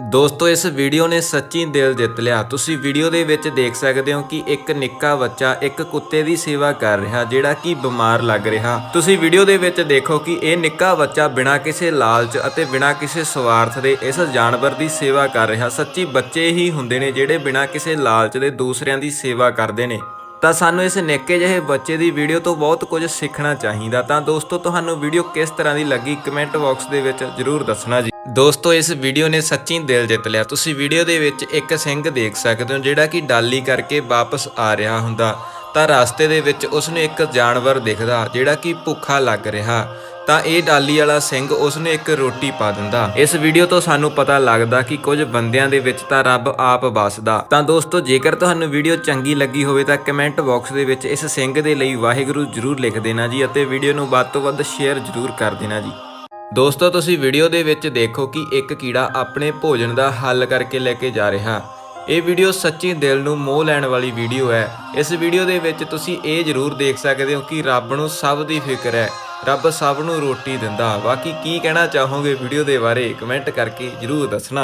ਦੋਸਤੋ, ਇਸ ਵੀਡੀਓ ਨੇ ਸੱਚੀ ਦਿਲ ਜਿੱਤ ਲਿਆ। ਤੁਸੀਂ ਵੀਡੀਓ ਦੇ ਵਿੱਚ ਦੇਖ ਸਕਦੇ ਹੋ ਕਿ ਇੱਕ ਨਿੱਕਾ ਬੱਚਾ ਇੱਕ ਕੁੱਤੇ ਦੀ ਸੇਵਾ ਕਰ ਰਿਹਾ, ਜਿਹੜਾ ਕਿ ਬਿਮਾਰ ਲੱਗ ਰਿਹਾ। ਤੁਸੀਂ ਵੀਡੀਓ ਦੇ ਵਿੱਚ ਦੇਖੋ ਕਿ ਇਹ ਨਿੱਕਾ ਬੱਚਾ ਬਿਨਾਂ ਕਿਸੇ ਲਾਲਚ ਅਤੇ ਬਿਨਾਂ ਕਿਸੇ ਸਵਾਰਥ ਦੇ ਇਸ ਜਾਨਵਰ ਦੀ ਸੇਵਾ ਕਰ ਰਿਹਾ। ਸੱਚੀ ਬੱਚੇ ਹੀ ਹੁੰਦੇ ਨੇ ਜਿਹੜੇ ਬਿਨਾਂ ਕਿਸੇ ਲਾਲਚ ਦੇ ਦੂਸਰਿਆਂ ਦੀ ਸੇਵਾ ਕਰਦੇ ਨੇ। ਤਾਂ ਸਾਨੂੰ ਇਸ ਨਿੱਕੇ ਜਿਹੇ ਬੱਚੇ ਦੀ ਵੀਡੀਓ ਤੋਂ ਬਹੁਤ ਕੁਝ ਸਿੱਖਣਾ ਚਾਹੀਦਾ। ਤਾਂ ਦੋਸਤੋ, ਤੁਹਾਨੂੰ ਵੀਡੀਓ ਕਿਸ ਤਰ੍ਹਾਂ ਦੀ ਲੱਗੀ, ਕਮੈਂਟ ਬਾਕਸ ਦੇ ਵਿੱਚ ਜਰੂਰ ਦੱਸਣਾ ਜੀ। ਦੋਸਤੋ, ਇਸ ਵੀਡੀਓ ਨੇ ਸੱਚੀ ਦਿਲ ਜਿੱਤ ਲਿਆ। ਤੁਸੀਂ ਵੀਡੀਓ ਦੇ ਵਿੱਚ ਇੱਕ ਸਿੰਘ ਦੇਖ ਸਕਦੇ ਹੋ, ਜਿਹੜਾ ਕਿ ਡਾਲੀ ਕਰਕੇ ਵਾਪਸ ਆ ਰਿਹਾ ਹੁੰਦਾ। ਤਾਂ ਰਸਤੇ ਦੇ ਵਿੱਚ ਉਸ ਨੂੰ ਇੱਕ ਜਾਨਵਰ ਦਿਖਦਾ, ਜਿਹੜਾ ਕਿ ਭੁੱਖਾ ਲੱਗ ਰਿਹਾ। ਤਾਂ ਇਹ ਡਾਲੀ ਵਾਲਾ ਸਿੰਘ ਉਸ ਨੂੰ ਇੱਕ ਰੋਟੀ ਪਾ ਦਿੰਦਾ। ਇਸ ਵੀਡੀਓ ਤੋਂ ਸਾਨੂੰ ਪਤਾ ਲੱਗਦਾ ਕਿ ਕੁਝ ਬੰਦਿਆਂ ਦੇ ਵਿੱਚ ਤਾਂ ਰੱਬ ਆਪ ਵਸਦਾ। ਤਾਂ ਦੋਸਤੋ, ਜੇਕਰ ਤੁਹਾਨੂੰ ਵੀਡੀਓ ਚੰਗੀ ਲੱਗੀ ਹੋਵੇ ਤਾਂ ਕਮੈਂਟ ਬਾਕਸ ਦੇ ਵਿੱਚ ਇਸ ਸਿੰਘ ਦੇ ਲਈ ਵਾਹਿਗੁਰੂ ਜਰੂਰ ਲਿਖ ਦੇਣਾ ਜੀ ਅਤੇ ਵੀਡੀਓ ਨੂੰ ਵੱਧ ਤੋਂ ਵੱਧ ਸ਼ੇਅਰ ਜਰੂਰ ਕਰ ਦੇਣਾ ਜੀ। ਦੋਸਤੋ, ਤੁਸੀਂ ਵੀਡੀਓ ਦੇ ਵਿੱਚ ਦੇਖੋ ਕਿ ਇੱਕ ਕੀੜਾ ਆਪਣੇ ਭੋਜਨ ਦਾ ਹੱਲ ਕਰਕੇ ਲੈ ਕੇ ਜਾ ਰਿਹਾ। ਇਹ ਵੀਡੀਓ ਸੱਚੀ ਦਿਲ ਨੂੰ ਮੋਹ ਲੈਣ ਵਾਲੀ ਵੀਡੀਓ ਹੈ। ਇਸ ਵੀਡੀਓ ਦੇ ਵਿੱਚ ਤੁਸੀਂ ਇਹ ਜ਼ਰੂਰ ਦੇਖ ਸਕਦੇ ਹੋ ਕਿ ਰੱਬ ਨੂੰ ਸਭ ਦੀ ਫਿਕਰ ਹੈ। ਰੱਬ ਸਭ ਨੂੰ ਰੋਟੀ ਦਿੰਦਾ। ਬਾਕੀ ਕੀ ਕਹਿਣਾ ਚਾਹੋਗੇ ਵੀਡੀਓ ਦੇ ਬਾਰੇ, ਕਮੈਂਟ ਕਰਕੇ ਜ਼ਰੂਰ ਦੱਸਣਾ।